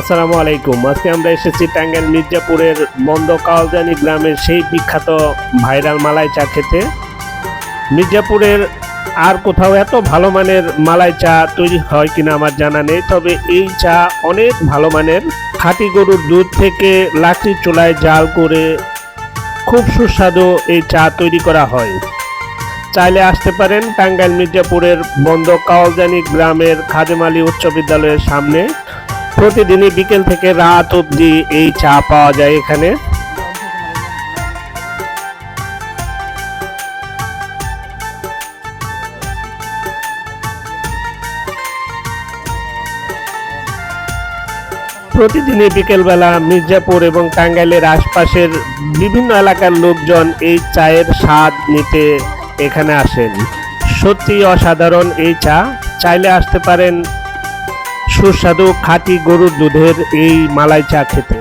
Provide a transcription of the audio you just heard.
আসসালামু আলাইকুম। আজকে আমরা এসেছি টাঙ্গাইল মির্জাপুরের মন্দ কালজানি গ্রামের সেই বিখ্যাত ভাইরাল মালাই চা খেতে। মির্জাপুরের আর কোথাও এত ভালো মানের মালাই চা তৈরি হয় কিনা আমার জানা নেই, তবে এই চা অনেক ভালো মানের। খাঁটি গরুর দুধ থেকে লাকড়ির চুলায় জাল করে খুব সুস্বাদু এই চা তৈরি করা হয়। চাইলে আসতে পারেন টাঙ্গাইল মির্জাপুরের বন্ধ কাওয়ালজানি গ্রামের খাদেম উচ্চ বিদ্যালয়ের সামনে। প্রতিদিনই বিকেল থেকে রাত অবধি এই চা পাওয়া যায় এখানে। প্রতিদিনই বিকেলবেলা মির্জাপুর এবং টাঙ্গাইলের আশপাশের বিভিন্ন এলাকার লোকজন এই চায়ের স্বাদ নিতে এখানে আসেন। সত্যি অসাধারণ এই চা। চাইলে আসতে পারেন সুস্বাদু খাঁটি গরুর দুধের এই মালাই চা খেতে।